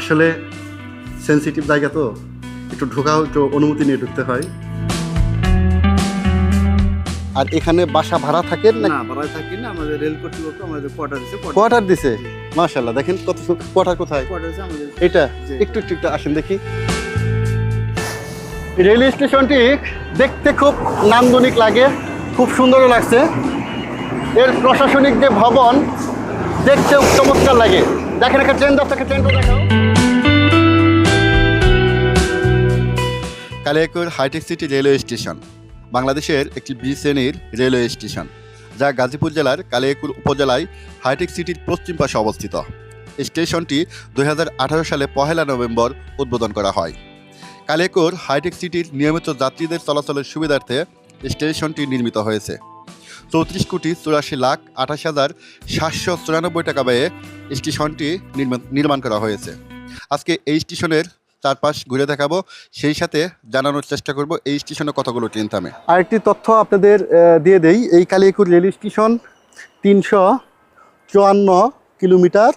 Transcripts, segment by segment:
আসলে সেন্সিটিভ জায়গা তো একটু ঢোকাও একটু অনুমতি নিয়ে ঢুকতে হয়। আর এখানে বাসা ভাড়া থাকেন না? না ভাড়ায় থাকি না আমাদের রেল কর্তৃপক্ষ আমাদের কোয়ার্টার দিচ্ছে কোয়ার্টার দিছে? মাশাল্লাহ দেখেন কত কোয়ার্টার কোথায়? কোয়ার্টার দিচ্ছে আমাদের। এটা। একটু একটু একটু আসেন দেখি। রেল স্টেশনটি দেখতে খুব নান্দনিক লাগে খুব সুন্দরও লাগছে। এর প্রশাসনিক যে ভবন দেখতেও চমৎকার লাগে। দেখেন একটা ট্রেন দশ টাকা ট্রেনটা দেখাও। Kaliakair hitech city railway station, বাংলাদেশের একটি বি শ্রেণির রেলওয়ে স্টেশন, যা গাজীপুর জেলার কালিয়াকুর উপজেলায় হাইটেক সিটির পশ্চিম পাশে অবস্থিত। স্টেশনটি দু হাজার আঠারো সালে পহেলা নভেম্বর উদ্বোধন করা হয়। কালিয়াকুর হাইটেক সিটির নিয়মিত যাত্রীদের চলাচলের সুবিধার্থে স্টেশনটি নির্মিত হয়েছে। চৌত্রিশ কোটি চুরাশি লাখ আঠাশ হাজার সাতশো চুরানব্বই টাকা ব্যয়ে স্টেশনটি নির্মা- নির্মাণ করা হয়েছে। আজকে এই স্টেশনের চারপাশ ঘুরে দেখাবো। সেই সাথে জানানোর চেষ্টা করব এই স্টেশনে কতগুলো ট্রেন থামে। আরেকটি তথ্য আপনাদের দিয়ে দেই। এই কালিয়াকুর রেল স্টেশন তিনশো চুয়ান্ন কিলোমিটার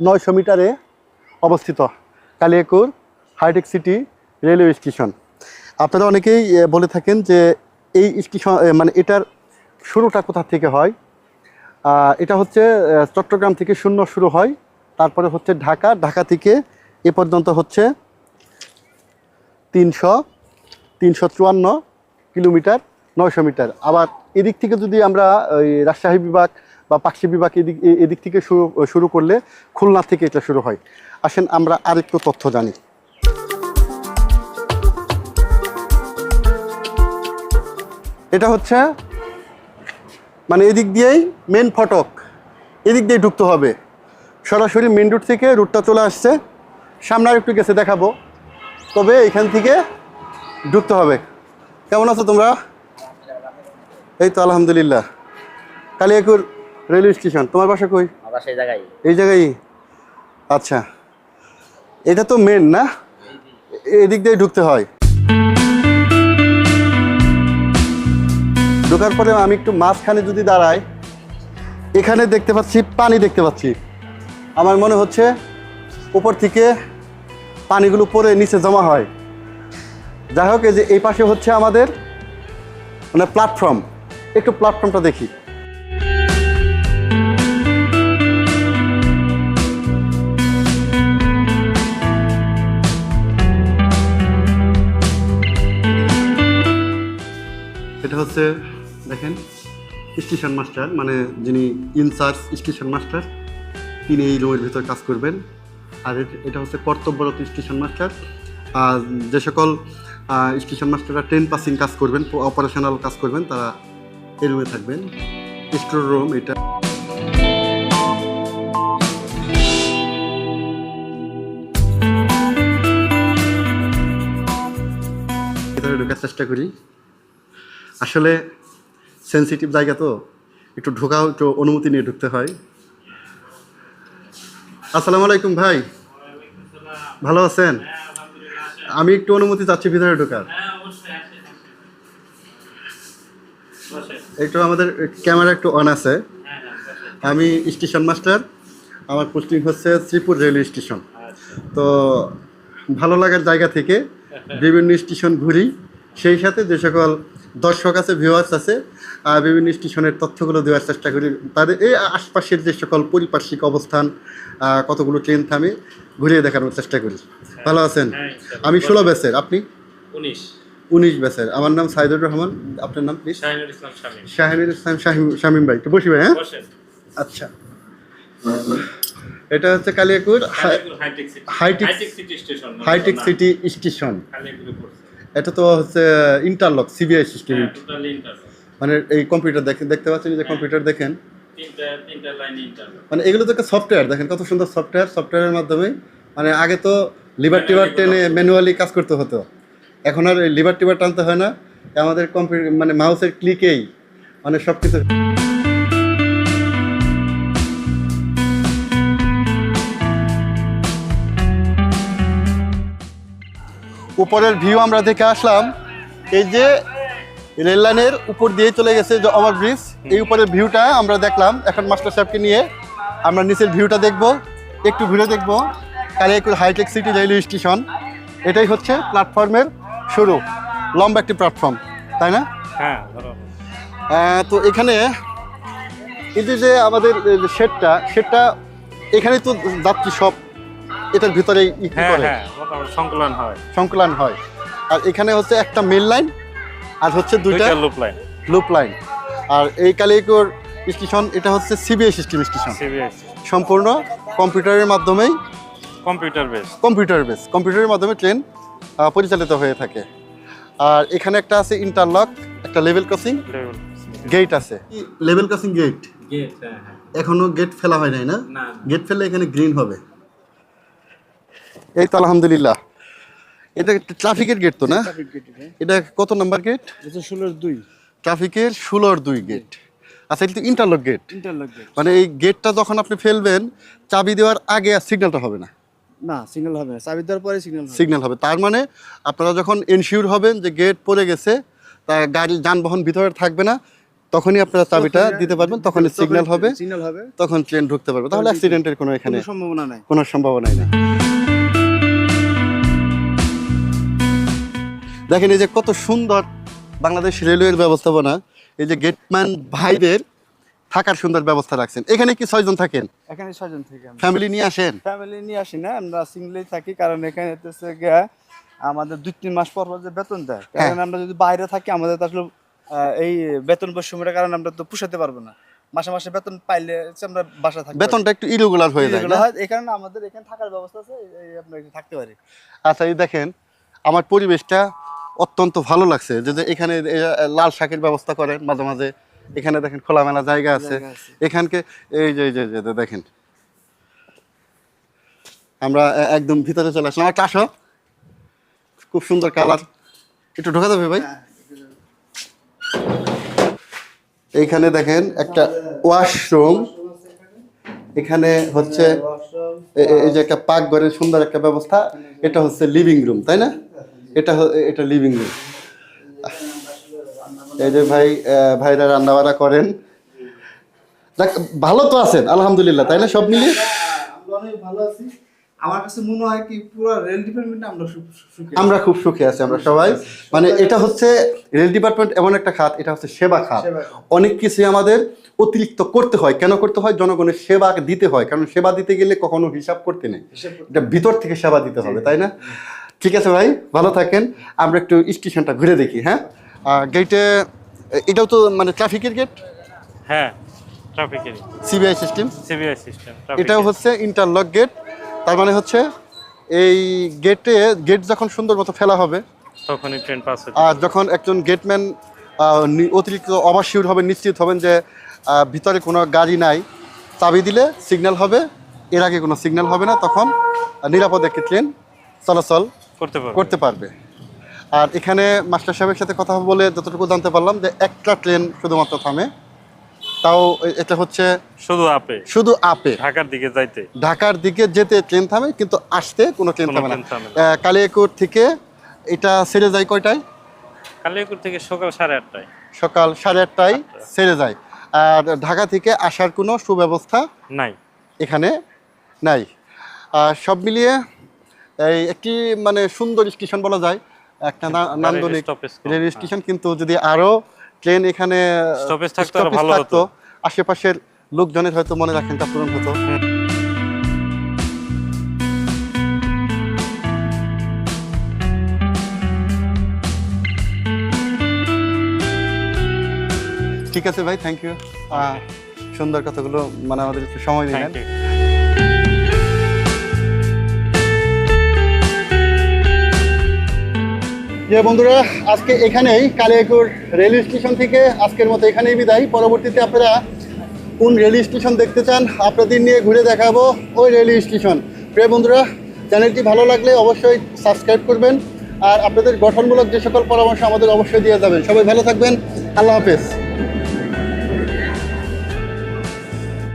নয়শো মিটারে অবস্থিত Kaliakair hitech city railway station. আপনারা অনেকেই বলে থাকেন যে এই স্টেশন মানে এটার শুরুটা কোথা থেকে হয়? এটা হচ্ছে চট্টগ্রাম থেকে শূন্য শুরু হয়, তারপরে হচ্ছে ঢাকা। ঢাকা থেকে এ পর্যন্ত হচ্ছে তিনশো তিনশো চুয়ান্ন কিলোমিটার, নয়শো মিটার। আবার এদিক থেকে যদি আমরা, ওই রাজশাহী বিভাগ বা পাকশি বিভাগ এদিক এদিক থেকে শুরু শুরু করলে খুলনা থেকে এটা শুরু হয়। আসেন আমরা আরেকটু তথ্য জানি। এটা হচ্ছে মানে এদিক দিয়েই মেন ফটক, এদিক দিয়ে ঢুকতে হবে। সরাসরি মেন রুট থেকে রুটটা চলে আসছে। সামনে আর একটু গেছে দেখাবো। তবে এখান থেকে ঢুকতে হবে। কেমন আছো তোমরা? এই তো আলহামদুলিল্লাহ। কালিয়াকুর রেলওয়ে স্টেশন তোমার বাসা কই? এই জায়গায়? আচ্ছা। এটা তো মেন না? এদিক দিয়ে ঢুকতে হয়। ঢোকার পরে আমি একটু মাঝখানে যদি দাঁড়াই এখানে দেখতে পাচ্ছি পানি দেখতে পাচ্ছি। আমার মনে হচ্ছে উপর থেকে পানিগুলো পরে নিচে জমা হয়। যাই হোক, এই যে এই পাশে হচ্ছে আমাদের মানে প্ল্যাটফর্ম একটু প্ল্যাটফর্মটা দেখি। এটা হচ্ছে, দেখেন স্টেশন মাস্টার মানে যিনি ইনচার্জ স্টেশন মাস্টার তিনি এই রুমের ভিতর কাজ করবেন। আর এটা হচ্ছে কর্তব্যরত স্টেশন মাস্টার। আর যে সকল স্টেশন মাস্টাররা ট্রেন পাসিং কাজ করবেন অপারেশনাল কাজ করবেন, তারা এই রুমে থাকবেন। স্টোর রুম এটা। ঢোকার চেষ্টা করি। আসলে সেন্সিটিভ জায়গা তো, একটু ঢোকাও, একটু অনুমতি নিয়ে ঢুকতে হয়। আসসালামু আলাইকুম ভাই। ভালো আছেন? আমি একটু অনুমতি চাচ্ছি ভিতরে ঢোকার। একটু আমাদের ক্যামেরা একটু অন আছে। আমি স্টেশন মাস্টার। আমার পোস্টিং হচ্ছে শ্রীপুর রেলওয়ে স্টেশন। তো ভালো লাগার জায়গা থেকে বিভিন্ন স্টেশন ঘুরি। সেই সাথে যে সকল দর্শক আছে ভিউয়ার্স আছে বিভিন্ন স্টেশনের তথ্যগুলো দেওয়ার চেষ্টা করি। তাদের এই আশপাশের যে সকল পরিপার্শ্বিক অবস্থান কতগুলো ট্রেন থামে ঘুরিয়ে দেখানোর চেষ্টা করি। ভালো আছেন? আমি ষোলো ব্যাচের আপনি? উনিশ। উনিশ ব্যাচের আমার নাম সাইদুর রহমান আপনার নাম প্লিজ শাহিনুল ইসলাম শামীম। ভাই একটু বসি ভাই হ্যাঁ? আচ্ছা। এটা হচ্ছে Kaliakair hitech city. Hitech- hitech city station hitech city station. এটা তো হচ্ছে ইন্টারলক সিবিআই সিস্টেম হ্যাঁ মানে এই কম্পিউটার দেখেন দেখতে পাচ্ছেন যে কম্পিউটার দেখেন? লাইন ইন্টার মানে এগুলো তো একটা সফটওয়্যার দেখেন কত সুন্দর সফটওয়্যার সফটওয়্যারের মাধ্যমে মানে আগে তো লিভার টিভার টেনে ম্যানুয়ালি কাজ করতে হতো। এখন আর লিভার টিভার টানতে হয় না। আমাদের কম্পিউটার মানে মাউসের ক্লিকেই মানে সব কিছু উপরের ভিউ আমরা দেখে আসলাম এই যে রেল লাইনের উপর দিয়ে চলে গেছে যে ওভার ব্রিজ এই উপরের ভিউটা আমরা দেখলাম এখন মাস্টার সাহেবকে নিয়ে। আমরা নিচের ভিউটা দেখব একটু ঘুরে দেখব Kaliakair hitech city railway station এটাই হচ্ছে প্ল্যাটফর্মের শুরু লম্বা একটি প্ল্যাটফর্ম তাই না? হ্যাঁ তো এখানে কিন্তু যে আমাদের শেডটা শেডটা এখানে তো যাত্রী সব এটার ভিতরে হ্যাঁ হ্যাঁ সংকলন হয়। সংকলন হয়। আর এখানে হচ্ছে একটা মেল লাইন আর হচ্ছে দুইটা লুপ লাইন লুপ লাইন আর এই কালিয়াকুর স্টেশন এটা হচ্ছে সিবিআই সিস্টেম স্টেশন সিবিএস সম্পূর্ণ কম্পিউটারের মাধ্যমেই কম্পিউটার বেস। কম্পিউটার বেস কম্পিউটারের মাধ্যমে ট্রেন পরিচালিত হয়ে থাকে। আর এখানে একটা আছে ইন্টারলক একটা লেভেল ক্রসিং গেট আছে। লেভেল ক্রসিং গেট গেট এখনও গেট ফেলা হয় নাই না? না গেট ফেললে এখানে গ্রিন হবে। এই তো আলহামদুলিল্লাহ। এটা ট্রাফিকের গেট তো না? এটা এটা কত নাম্বার গেট ষোলোর দুই। ট্রাফিকের ষোলোর দুই গেট আচ্ছা এটা ইন্টারলক গেট ইন্টারলক গেট মানে এই গেটটা যখন আপনি ফেলবেন চাবি দেওয়ার আগে আর সিগন্যালটা হবে না? না সিগন্যাল হবে না। চাবি দেওয়ার পরে সিগন্যাল হবে। সিগন্যাল হবে। তার মানে আপনারা যখন এনশিওর হবেন যে গেট পড়ে গেছে তা গাড়ি যানবাহন ভিতরে থাকবে না তখনই আপনারা চাবিটা দিতে পারবেন তখনই সিগন্যাল হবে সিগন্যাল হবে। তখন ট্রেন ঢুকতে পারবে। তাহলে অ্যাক্সিডেন্টের কোনো এখানে কোনো সম্ভাবনা নাই। কোনো সম্ভাবনাই নেই। দেখেন এই যে কত সুন্দর বাংলাদেশ রেলওয়ের ব্যবস্থাপনা এই যে গেটম্যান ভাইদের থাকার সুন্দর ব্যবস্থা রাখছেন। এখানে কি ছয়জন থাকেন? এখানে ছয়জন থেকে আমরা। ফ্যামিলি নিয়ে আসেন? ফ্যামিলি নিয়ে আসি না আমরা সিঙ্গেলেই থাকি কারণ এখানে আমাদের দুই তিন মাস পর পর যে বেতন দেয়। হ্যাঁ। কারণ আমরা যদি বাইরে থাকি আমাদের আসলে এই বেতন বৈষম্যের কারণে আমরা তো পুষাতে পারব না। মাসে মাসে বেতন পাইলে আমরা বাসা থাকি বেতনটা একটু ইরেগুলার হয়ে যায় এই কারণে আমাদের এখানে থাকার ব্যবস্থা আছে এখানে থাকতে পারি। আচ্ছা এই দেখেন আমার পরিবেশটা অত্যন্ত ভালো লাগছে। যে যে এখানে লাল শাকের ব্যবস্থা করেন মাঝে মাঝে এখানে দেখেন খোলামেলা জায়গা আছে। এখানকে এই যে দেখেন। আমরা একদম ভিতরে চলে আসলাম। একটা আসো। খুব সুন্দর কালার। একটু ঢোকা যাবে ভাই? এইখানে দেখেন একটা ওয়াশরুম। এখানে হচ্ছে এই যে একটা পাকঘরের সুন্দর একটা ব্যবস্থা। এটা হচ্ছে লিভিং রুম তাই না? এটা এটা লিভিং রুম এই যে ভাই ভাইরা রান্না বান্না করেন। যাক, ভালো তো আছেন আলহামদুলিল্লাহ তাই না সব মিলিয়ে আমরা অনেক ভালো আছি। আমার কাছে মনে হয় কি পুরো রেল ডিপার্টমেন্টে আমরা সুখী। আমরা খুব সুখে আছি আমরা সবাই। মানে এটা হচ্ছে রেল ডিপার্টমেন্ট এমন একটা খাত এটা হচ্ছে সেবা খাত। অনেক কিছু আমাদের অতিরিক্ত করতে হয়। কেন করতে হয়? জনগণের সেবা দিতে হয়। কারণ সেবা দিতে গেলে কখনো হিসাব করতে নেই। এটা ভিতর থেকে সেবা দিতে হবে তাই না? ঠিক আছে ভাই ভালো থাকেন। আমরা একটু স্টেশনটা ঘুরে দেখি হ্যাঁ? গেটে এটাও তো মানে ট্রাফিকের গেট হ্যাঁ ট্রাফিকের সিবিআই সিস্টেম সিবিআই সিস্টেম এটাও হচ্ছে ইন্টারলক গেট তার মানে হচ্ছে এই গেটে গেট যখন সুন্দর মতো ফেলা হবে তখনই ট্রেন পাস হচ্ছে আর যখন একজন গেটম্যান অতিরিক্ত অবশ্যই হবেন নিশ্চিত হবেন যে ভিতরে কোনো গাড়ি নাই চাবি দিলে সিগন্যাল হবে এর আগে কোনো সিগন্যাল হবে না তখন নিরাপদে একটি ট্রেন চলাচল করতে পারবে। করতে পারবে। আর এখানে মাস্টার সাহেবের সাথে কথা বলে যতটুকু জানতে পারলাম যে একটা ট্রেন শুধুমাত্র থামে তাও এটা হচ্ছে শুধু আপে। শুধু আপে। ঢাকার দিকে যাইতে। ঢাকার দিকে যেতে ট্রেন থামে কিন্তু আসতে কোনো ট্রেন থামে না। কালিয়াকৈর থেকে এটা ছেড়ে যায় কয়টায়? কালিয়াকুর থেকে সকাল সাড়ে আটটায়। সকাল সাড়ে আটটায় ছেড়ে যায়। আর ঢাকা থেকে আসার কোনো সুব্যবস্থা নাই। এখানে নাই। আর সব মিলিয়ে এই একটি মানে সুন্দর স্টেশন বলা যায়। একটা নান্দনিক রেল হ্যাঁ। স্টেশন কিন্তু যদি আরও ট্রেন এখানে Stoppage থাকতো ভালো হতো। আশেপাশের লোকজনের হয়তো মনে রাখেনটা পূরণ হতো। ঠিক আছে ভাই থ্যাংক ইউ সুন্দর কথাগুলো মানে আমাদের একটু সময় দিলেন যে বন্ধুরা, আজকে এখানেই কালিয়াকুর রেল স্টেশন থেকে আজকের মতো এখানেই বিদায়। পরবর্তীতে আপনারা কোন রেল স্টেশন দেখতে চান, আপনাদের নিয়ে ঘুরে দেখাবো ওই রেল স্টেশন। প্রিয় বন্ধুরা, চ্যানেলটি ভালো লাগলে অবশ্যই সাবস্ক্রাইব করবেন আর আপনাদের গঠনমূলক যে সকল পরামর্শ আমাদের অবশ্যই দিয়ে যাবেন। সবাই ভালো থাকবেন। আল্লাহ হাফেজ।